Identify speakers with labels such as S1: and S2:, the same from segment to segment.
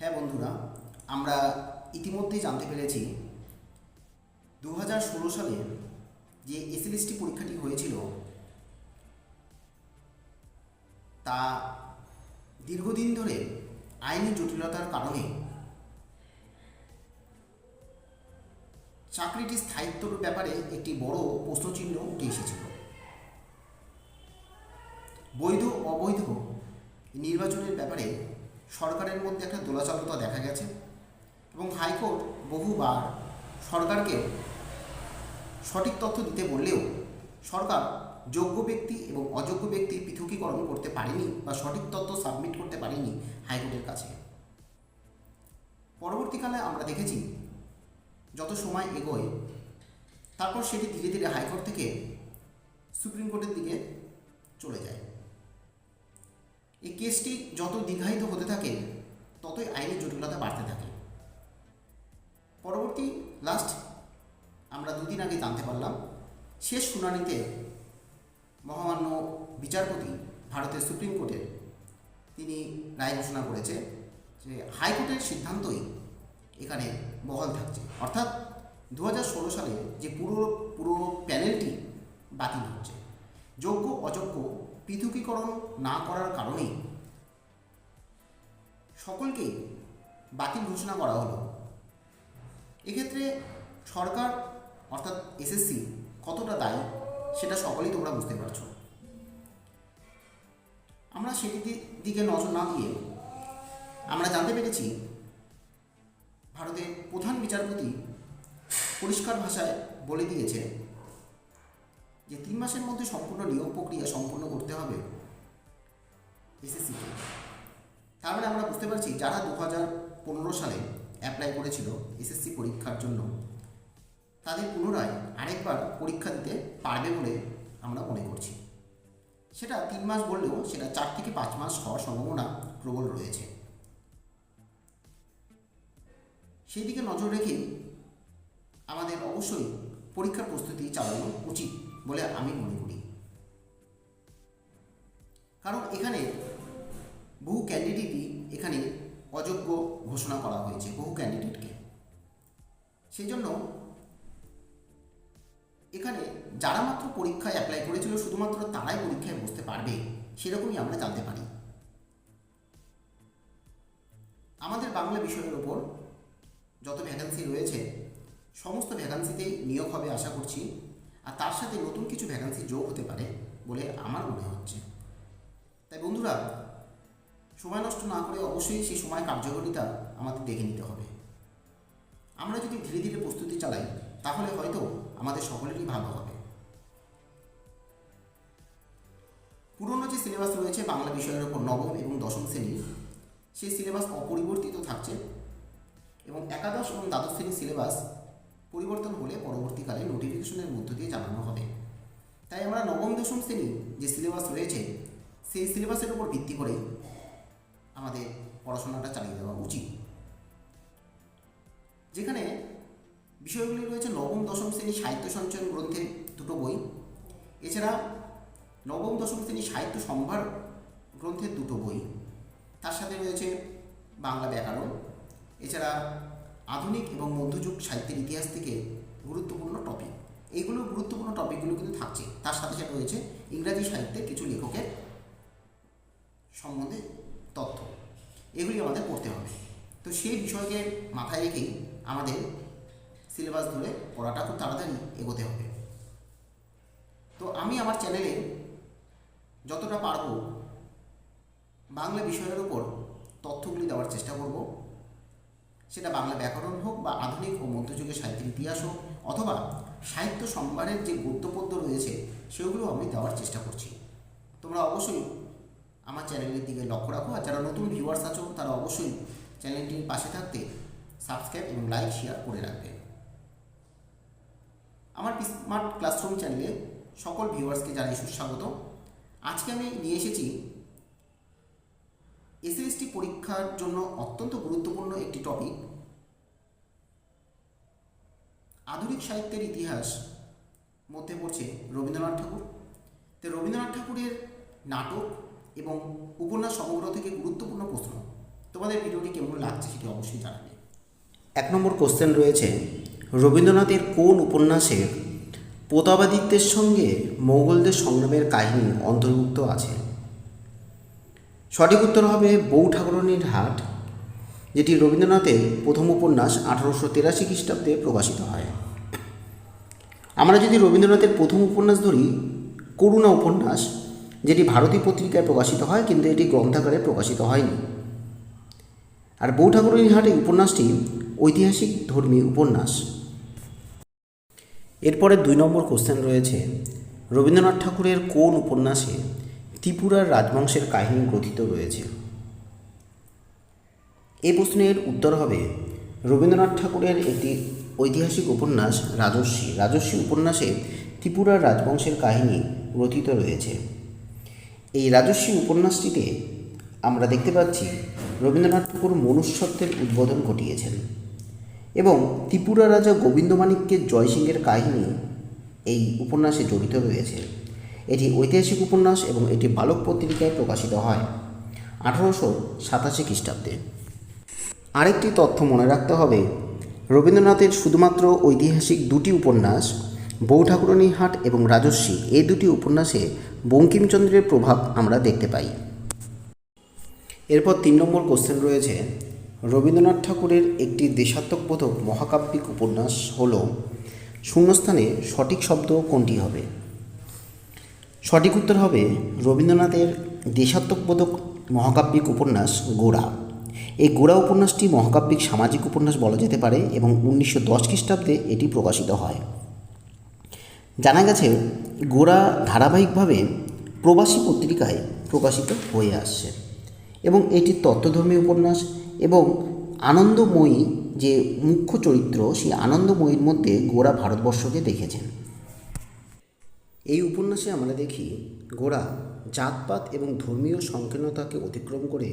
S1: হ্যাঁ বন্ধুরা, আমরা ইতিমধ্যেই জানতে পেরেছি দু হাজার ষোলো সালে যে এসএলএসটি পরীক্ষাটি হয়েছিল, তা দীর্ঘদিন ধরে আইনি জটিলতার কারণে চাকরিটি স্থায়িত্বর ব্যাপারে একটি বড় প্রশ্নচিহ্ন উঠে এসেছিল। বৈধ অবৈধ নির্বাচনের ব্যাপারে সরকারের মধ্যে একটা দোলাচলতা দেখা গেছে এবং হাইকোর্ট বহুবার সরকারকে সঠিক তথ্য দিতে বললেও সরকার যোগ্য ব্যক্তি এবং অযোগ্য ব্যক্তি পৃথকীকরণ করতে পারেনি বা সঠিক তথ্য সাবমিট করতে পারেনি হাইকোর্টের কাছে। পরবর্তীকালে আমরা দেখেছি যত সময় এগোয়, তারপর সেটি ধীরে ধীরে হাইকোর্ট থেকে সুপ্রিম কোর্টের দিকে চলে যায়। এই কেসটি যত দীর্ঘায়িত হতে থাকে, ততই আইনের জটিলতা বাড়তে থাকে। পরবর্তী লাস্ট আমরা দুদিন আগে জানতে পারলাম, শেষ শুনানিতে মহামান্য বিচারপতি ভারতের সুপ্রিম কোর্টের তিনি রায় ঘোষণা করেছে যে হাইকোর্টের সিদ্ধান্তই এখানে বহাল থাকছে। অর্থাৎ দু হাজার ষোলো সালে যে পুরো পুরো প্যানেলটি বাতিল হচ্ছে। যোগ্য, অযোগ্য পৃথকীকরণ না করার কারণেই। সকলকেই বাতিল ঘোষণা করা হলো। এক্ষেত্রে সরকার, অর্থাৎ এসএসসি, কতটা দায়ী সেটা সকলেই তোমরা বুঝতে পারছ। আমরা সেটি দিকে নজর না দিয়ে আমরা জানতে পেরেছি, ভারতের প্রধান বিচারপতি পরিষ্কার ভাষায় বলে দিয়েছে যে তিন মাসের মধ্যে সম্পূর্ণ নিয়োগ প্রক্রিয়া সম্পূর্ণ করতে হবে। এসএসসিকে তার মানে আমরা বুঝতে পারছি, যারা দু হাজার পনেরো সালে অ্যাপ্লাই করেছিল এসএসসি পরীক্ষার জন্য, তাদের পুনরায় আরেকবার পরীক্ষা দিতে পারবে বলে আমরা মনে করছি। সেটা তিন মাস বললেও সেটা চার থেকে পাঁচ মাস হওয়ার সম্ভাবনা প্রবল রয়েছে। সেই দিকে নজর রেখে আমাদের অবশ্যই পরীক্ষার প্রস্তুতি চালানো উচিত। বলে আমি মনে করি। কারণ এখানে বহু ক্যান্ডিডেটই এখানে অযোগ্য ঘোষণা করা হয়েছে, বহু ক্যান্ডিডেটকে সেই জন্য এখানে যারা মাত্র পরীক্ষায় অ্যাপ্লাই করেছিল, শুধুমাত্র তারাই পরীক্ষায় বসতে পারবে, সেরকমই আমরা জানতে পারি। আমাদের বাংলা বিষয়ের ওপর যত ভ্যাকান্সি রয়েছে, সমস্ত ভ্যাকান্সিতেই নিয়োগ হবে আশা করছি। আর তার সাথে নতুন কিছু ভ্যাকান্সি যোগ হতে পারে বলে আমার মনে হচ্ছে। তাই বন্ধুরা, সময় নষ্ট না করে অবশ্যই সেই সময় কার্যকরিতা আমাদের দেখে নিতে হবে। আমরা যদি ধীরে ধীরে প্রস্তুতি চালাই, তাহলে হয়তো আমাদের সকলেরই ভালো হবে। পুরনো যে সিলেবাস রয়েছে বাংলা বিষয়ের ওপর নবম এবং দশম শ্রেণির সেই সিলেবাস অপরিবর্তিত থাকছে এবং একাদশ এবং দ্বাদশ শ্রেণির সিলেবাস পরিবর্তন হলে পরবর্তীকালে নোটিফিকেশনের মধ্য দিয়ে জানানো হবে। তাই আমরা নবম দশম শ্রেণি যে সিলেবাস রয়েছে, সেই সিলেবাসের উপর ভিত্তি করে আমাদের পড়াশোনাটা চালিয়ে দেওয়া উচিত। যেখানে বিষয়গুলি রয়েছে নবম দশম শ্রেণি সাহিত্য সঞ্চয়ন গ্রন্থের দুটো বই, এছাড়া নবম দশম শ্রেণি সাহিত্য সম্ভার গ্রন্থের দুটো বই। তার সাথে রয়েছে বাংলা ব্যাকরণ, এছাড়া আধুনিক এবং মধ্যযুগ সাহিত্যের ইতিহাস থেকে গুরুত্বপূর্ণ টপিক এইগুলো গুরুত্বপূর্ণ টপিকগুলো কিন্তু থাকছে। তার সাথে সাথে রয়েছে ইংরাজি সাহিত্যের কিছু লেখকের সম্বন্ধে তথ্য। এগুলি আমাদের পড়তে হবে। তো সেই বিষয়কে মাথায় রেখেই আমাদের সিলেবাস ধরে পড়াটা খুব তাড়াতাড়ি এগোতে হবে। তো আমি আমার চ্যানেলে যতটা পারব বাংলা বিষয়ের উপর তথ্যগুলি দেওয়ার চেষ্টা করব। সেটা বাংলা ব্যাকরণ হোক বা আধুনিক ও মধ্যযুগের সাহিত্যের ইতিহাস হোক অথবা সাহিত্য সম্ভারের যে গদ্যপদ্য রয়েছে, সেগুলো আমি দেওয়ার চেষ্টা করছি। তোমরা অবশ্যই আমার চ্যানেলের দিকে লক্ষ্য রাখো আর যারা নতুন ভিউয়ার্স আছো, তারা অবশ্যই চ্যানেলটির পাশে থাকতে সাবস্ক্রাইব এবং লাইক শেয়ার করে রাখবে। আমার স্মার্ট ক্লাসরুম চ্যানেলে সকল ভিউয়ার্সকে জানাই সুস্বাগত আজকে আমি নিয়ে এসেছি এসএসটি পরীক্ষার জন্য অত্যন্ত গুরুত্বপূর্ণ একটি টপিক আধুনিক সাহিত্যের ইতিহাস মধ্যে পড়ছে রবীন্দ্রনাথ ঠাকুর। তো রবীন্দ্রনাথ ঠাকুরের নাটক এবং উপন্যাস সমগ্র থেকে গুরুত্বপূর্ণ প্রশ্ন। তোমাদের ভিডিওটি কেমন লাগছে সেটি অবশ্যই জানাবে। এক নম্বর কোশ্চেন রয়েছে, রবীন্দ্রনাথের কোন উপন্যাসের প্রতাপাদিত্যের সঙ্গে মোগলদের সংগ্রামের কাহিনী অন্তর্ভুক্ত আছে? সঠিক উত্তর হবে বউ ঠাকুরনীর হাট, যেটি রবীন্দ্রনাথের প্রথম উপন্যাস আঠারোশো তিরাশি খ্রিস্টাব্দে প্রকাশিত হয়। আমরা যদি রবীন্দ্রনাথের প্রথম উপন্যাস ধরি, করুণা উপন্যাস, যেটি ভারতী পত্রিকায় প্রকাশিত হয়, কিন্তু এটি গ্রন্থাকারে প্রকাশিত হয়নি। আর বউ ঠাকুরনীর হাট এই উপন্যাসটি ঐতিহাসিক ধর্মী উপন্যাস। এরপরে দুই নম্বর কোশ্চেন রয়েছে, রবীন্দ্রনাথ ঠাকুরের কোন উপন্যাসে ত্রিপুরার রাজবংশের কাহিনী গ্রথিত রয়েছে। এই প্রশ্নের উত্তর হবে রবীন্দ্রনাথ ঠাকুরের একটি ঐতিহাসিক উপন্যাস রাজস্বী রাজস্বী উপন্যাসে ত্রিপুরার রাজবংশের কাহিনী গ্রথিত রয়েছে। এই রাজস্বী উপন্যাসটিতে আমরা দেখতে পাচ্ছি রবীন্দ্রনাথ ঠাকুর মনুষ্যত্বের উদ্বোধন ঘটিয়েছেন এবং ত্রিপুরা রাজা গোবিন্দমাণিক্যের জয়সিংহের কাহিনী এই উপন্যাসে জড়িত রয়েছে। এটি ঐতিহাসিক উপন্যাস এবং এটি বালক পত্রিকায় প্রকাশিত হয়। আঠারোশো সাতাশি খ্রিস্টাব্দে। আরেকটি তথ্য মনে রাখতে হবে, রবীন্দ্রনাথের শুধুমাত্র ঐতিহাসিক দুটি উপন্যাস, বউ ঠাকুরানী হাট এবং রাজস্বী এই দুটি উপন্যাসে বঙ্কিমচন্দ্রের প্রভাব আমরা দেখতে পাই। এরপর তিন নম্বর কোশ্চেন রয়েছে, রবীন্দ্রনাথ ঠাকুরের একটি দেশাত্মকবোধক মহাকাব্যিক উপন্যাস হল, শূন্যস্থানে সঠিক শব্দ কোনটি হবে? সঠিক উত্তর হবে রবীন্দ্রনাথের দেশাত্মকবোধক মহাকাব্যিক উপন্যাস গোড়া। এই গোড়া উপন্যাসটি মহাকাব্যিক সামাজিক উপন্যাস বলা যেতে পারে এবং উনিশশো দশ খ্রিস্টাব্দে এটি প্রকাশিত হয়। জানা গেছে, গোড়া ধারাবাহিকভাবে প্রবাসী পত্রিকায় প্রকাশিত হয়ে আসছে এবং এটি তত্ত্বধর্মী উপন্যাস এবং আনন্দময়ী যে মুখ্য চরিত্র, সেই আনন্দময়ীর মধ্যে গোড়া ভারতবর্ষকে দেখেছেন। এই উপন্যাসে আমরা দেখি গোড়া, জাতপাত এবং ধর্মীয় সংকীর্ণতাকে অতিক্রম করে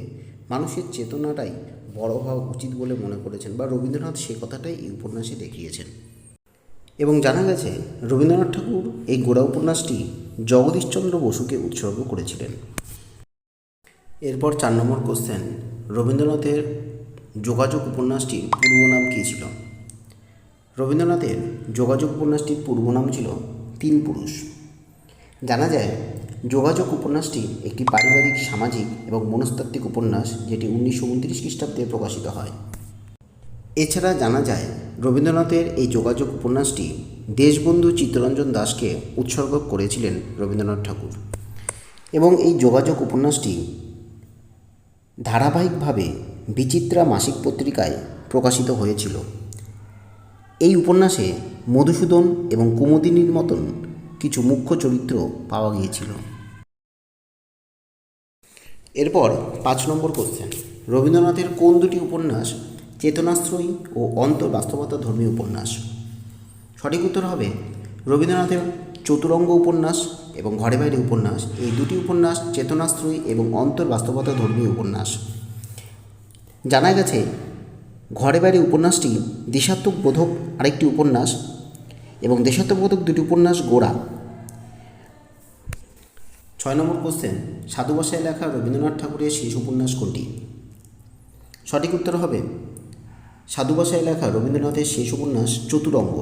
S1: মানুষের চেতনাটাই বড় হওয়া উচিত বলে মনে করেছেন বা রবীন্দ্রনাথ সে কথাটাই এই উপন্যাসে দেখিয়েছেন। এবং জানা গেছে রবীন্দ্রনাথ ঠাকুর এই গোড়া উপন্যাসটি জগদীশচন্দ্র বসুকে উৎসর্গ করেছিলেন। এরপর চার নম্বর কোশ্চেন রবীন্দ্রনাথের যোগাযোগ উপন্যাসটির পূর্ব নাম কী ছিল? রবীন্দ্রনাথের যোগাযোগ উপন্যাসটির পূর্ব নাম ছিল তিন পুরুষ। জানা যায়, যোগাযোগ উপন্যাসটি একটি পারিবারিক, সামাজিক এবং মনস্তাত্ত্বিক উপন্যাস যেটি উনিশশো উনত্রিশ খ্রিস্টাব্দে প্রকাশিত হয়। এছাড়া জানা যায়, রবীন্দ্রনাথের এই যোগাযোগ উপন্যাসটি দেশবন্ধু চিত্তরঞ্জন দাসকে উৎসর্গ করেছিলেন রবীন্দ্রনাথ ঠাকুর। এবং এই যোগাযোগ উপন্যাসটি ধারাবাহিকভাবে বিচিত্রা মাসিক পত্রিকায় প্রকাশিত হয়েছিল। এই উপন্যাসে মধুসূদন এবং কুমুদিনীর মতন কিছু মুখ্য চরিত্র পাওয়া গিয়েছিল। এরপর পাঁচ নম্বর কোশ্চেন রবীন্দ্রনাথের কোন দুটি উপন্যাস চেতনাশ্রয়ী ও অন্তর্বাস্তবতা ধর্মী উপন্যাস? সঠিক উত্তর হবে রবীন্দ্রনাথের চতুরঙ্গ উপন্যাস এবং ঘরে বাইরে উপন্যাস। এই দুটি উপন্যাস চেতনাশ্রয়ী এবং অন্তর্বাস্তবতা ধর্মী উপন্যাস। জানা গেছে, ঘরে বাইরে উপন্যাসটি দেশাত্মক বোধক আরেকটি উপন্যাস এবং দেশাত্মবোধক দুটি উপন্যাস গোড়া। ছয় নম্বর কোশ্চেন সাধু ভাষায় লেখা রবীন্দ্রনাথ ঠাকুরের শেষ উপন্যাস কোনটি? সঠিক উত্তর হবে, সাধু ভাষায় লেখা রবীন্দ্রনাথের শেষ উপন্যাস চতুরঙ্গ।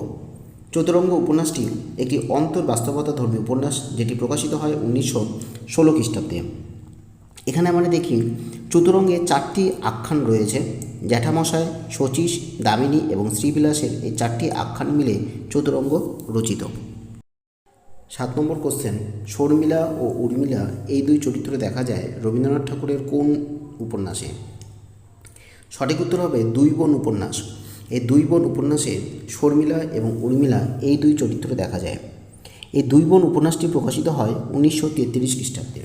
S1: চতুরঙ্গ উপন্যাসটি একটি অন্তর্বাস্তবতা ধর্মী উপন্যাস, যেটি প্রকাশিত হয় উনিশশো ষোলো খ্রিস্টাব্দে। এখানে আমরা দেখি চতুরঙ্গে চারটি আখ্যান রয়েছে। জ্যাঠামশায়, শচীশ, দামিনী এবং শ্রীবিলাসের এই চারটি আখ্যান মিলে চতুরঙ্গ রচিত। সাত নম্বর কোশ্চেন শর্মিলা ও উর্মিলা এই দুই চরিত্র দেখা যায় রবীন্দ্রনাথ ঠাকুরের কোন উপন্যাসে? সঠিক উত্তর হবে দুই বোন উপন্যাস। এই দুই বোন উপন্যাসে শর্মিলা এবং উর্মিলা এই দুই চরিত্র দেখা যায়। এই দুই বোন উপন্যাসটি প্রকাশিত হয় উনিশশো তেত্রিশ খ্রিস্টাব্দে।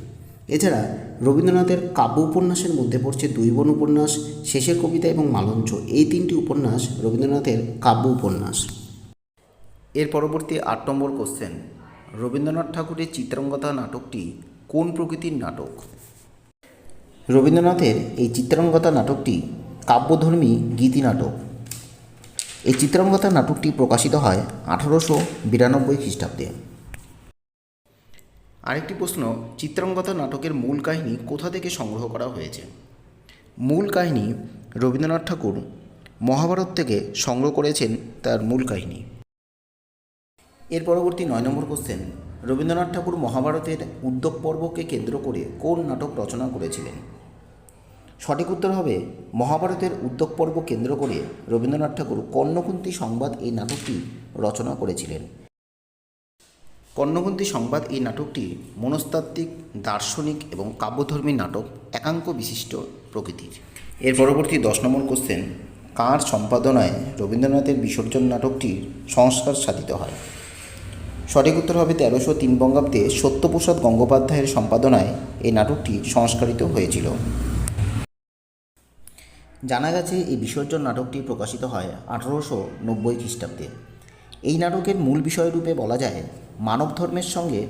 S1: এছাড়া রবীন্দ্রনাথের কাব্য উপন্যাসের মধ্যে পড়ছে দুই বোন উপন্যাস শেষের কবিতা এবং মালঞ্চ। এই তিনটি উপন্যাস রবীন্দ্রনাথের কাব্য উপন্যাস এর পরবর্তী আট নম্বর কোশ্চেন রবীন্দ্রনাথ ঠাকুরের চিত্রাঙ্গতা নাটকটি কোন প্রকৃতির নাটক? রবীন্দ্রনাথের এই চিত্রাঙ্গতা নাটকটি কাব্যধর্মী গীতি নাটক। এই চিত্রাঙ্গতা নাটকটি প্রকাশিত হয় আঠারোশো বিরানব্বই খ্রিস্টাব্দে। আরেকটি প্রশ্ন চিত্রাঙ্গতা নাটকের মূল কাহিনী কোথা থেকে সংগ্রহ করা হয়েছে? মূল কাহিনী রবীন্দ্রনাথ ঠাকুর মহাভারত থেকে সংগ্রহ করেছেন তার মূল কাহিনী। এর পরবর্তী নয় নম্বর কোশ্চেন রবীন্দ্রনাথ ঠাকুর মহাভারতের উদ্যোগ পর্বকে কেন্দ্র করে কোন নাটক রচনা করেছিলেন? সঠিক উত্তর হবে, মহাভারতের উদ্যোগ পর্ব কেন্দ্র করে রবীন্দ্রনাথ ঠাকুর কর্ণকুন্তী সংবাদ এই নাটকটি রচনা করেছিলেন। কর্ণকুন্তী সংবাদ এই নাটকটি মনস্তাত্ত্বিক, দার্শনিক এবং কাব্যধর্মী নাটক একাঙ্ক বিশিষ্ট প্রকৃতির। এর পরবর্তী দশ নম্বর কোশ্চেন, কার সম্পাদনায় রবীন্দ্রনাথের বিসর্জন নাটকটির সংস্কার সাধিত হয়? সঠিক উত্তর হবে তেরোশো তিন বঙ্গাব্দে সত্যপ্রসাদ গঙ্গোপাধ্যায়ের সম্পাদনায় এই নাটকটি সংস্কারিত হয়েছিল। জানা গেছে এই বিসর্জন নাটকটি প্রকাশিত হয় আঠারোশো নব্বই খ্রিস্টাব্দে। এই নাটকের মূল বিষয়রূপে বলা যায় মানব ধর্মের সঙ্গে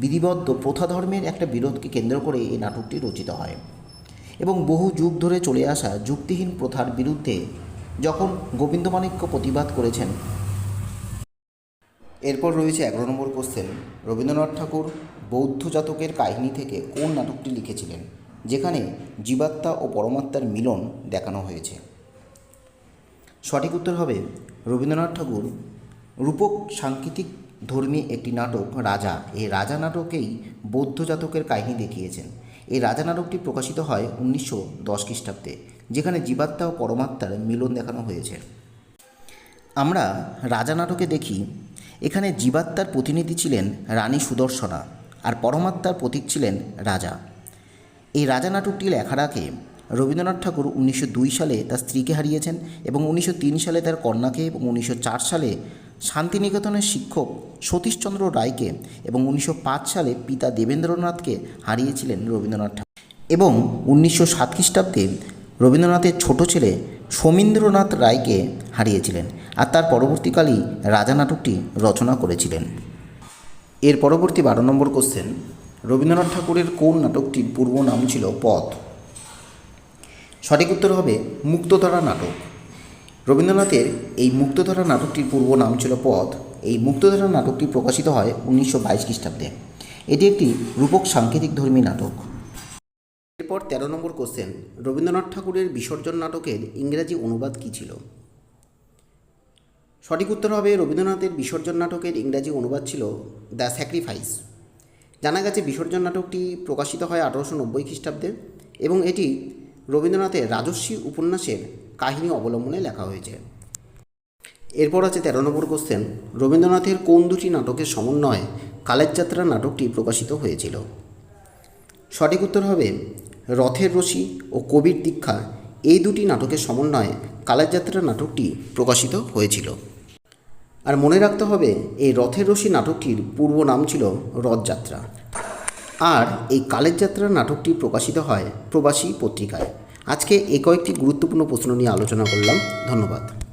S1: বিধিবদ্ধ প্রথা ধর্মের একটা বিরোধকে কেন্দ্র করে এই নাটকটি রচিত হয়। এবং বহু যুগ ধরে চলে আসা যুক্তিহীন প্রথার বিরুদ্ধে যখন গোবিন্দমাণিক্য প্রতিবাদ করেছেন, এরপর রয়েছে এগারো নম্বর কোশ্চেন। রবীন্দ্রনাথ ঠাকুর বৌদ্ধ জাতকের কাহিনী থেকে কোন নাটকটি লিখেছিলেন, যেখানে জীবাত্মা ও পরমাত্মার মিলন দেখানো হয়েছে? সঠিক উত্তর হবে রবীন্দ্রনাথ ঠাকুর রূপক সাংকেতিক ধর্মী একটি নাটক, রাজা। এই রাজা নাটকেই বৌদ্ধ জাতকের কাহিনী দেখিয়েছেন। এই রাজা নাটকটি প্রকাশিত হয় উনিশশো দশ খ্রিস্টাব্দে, যেখানে জীবাত্মা ও পরমাত্মার মিলন দেখানো হয়েছে। আমরা রাজা নাটকে দেখি, এখানে জীবাত্মার প্রতিনিধি ছিলেন রানী সুদর্শনা আর পরমাত্মার প্রতীক ছিলেন রাজা। এই রাজা নাটকটি লেখার আগে রবীন্দ্রনাথ ঠাকুর উনিশশো দুই সালে তার স্ত্রীকে হারিয়েছেন এবং উনিশশো তিন সালে তার কন্যাকে এবং উনিশশো চার সালে শান্তিনিকেতনের শিক্ষক সতীশচন্দ্র রায়কে এবং উনিশশো পাঁচ সালে পিতা দেবেন্দ্রনাথকে হারিয়েছিলেন রবীন্দ্রনাথ ঠাকুর এবং উনিশশো সাত খ্রিস্টাব্দে রবীন্দ্রনাথের ছোট ছেলে সমীন্দ্রনাথ রায়কে হারিয়েছিলেন আর তার পরবর্তীকালেই রাজা নাটকটি রচনা করেছিলেন। এর পরবর্তী বারো নম্বর কোশ্চেন রবীন্দ্রনাথ ঠাকুরের কোন নাটকটির পূর্ব নাম ছিল পথ? সঠিক উত্তর হবে মুক্তধারা নাটক। রবীন্দ্রনাথের এই মুক্তধারা নাটকটির পূর্ব নাম ছিল পথ। এই মুক্তধারা নাটকটি প্রকাশিত হয় উনিশশো বাইশ খ্রিস্টাব্দে। এটি একটি রূপক সাংকেতিক ধর্মী নাটক। এরপর তেরো নম্বর কোশ্চেন রবীন্দ্রনাথ ঠাকুরের বিসর্জন নাটকের ইংরেজি অনুবাদ কী ছিল? সঠিক উত্তর হবে, রবীন্দ্রনাথের বিসর্জন নাটকের ইংরাজি অনুবাদ ছিল দ্য স্যাক্রিফাইস। জানা গেছে বিসর্জন নাটকটি প্রকাশিত হয় আঠারোশো নব্বই খ্রিস্টাব্দে এবং এটি রবীন্দ্রনাথের রাজস্বী উপন্যাসের কাহিনী অবলম্বনে লেখা হয়েছে। এরপর আছে তেরো নম্বর কোশ্চেন। রবীন্দ্রনাথের কোন দুটি নাটকের সমন্বয়ে কালের যাত্রা নাটকটি প্রকাশিত হয়েছিল? সঠিক উত্তর হবে, রথের রশি ও কবির দীক্ষা এই দুটি নাটকের সমন্বয়ে কালের যাত্রা নাটকটি প্রকাশিত হয়েছিল। আর মনে রাখতে হবে, এই রথের রশি নাটকটির পূর্ব নাম ছিল রথযাত্রা। আর এই কালের যাত্রা নাটকটি প্রকাশিত হয় প্রবাসী পত্রিকায়। আজকে এ কয়েকটি গুরুত্বপূর্ণ প্রশ্ন নিয়ে আলোচনা করলাম। ধন্যবাদ।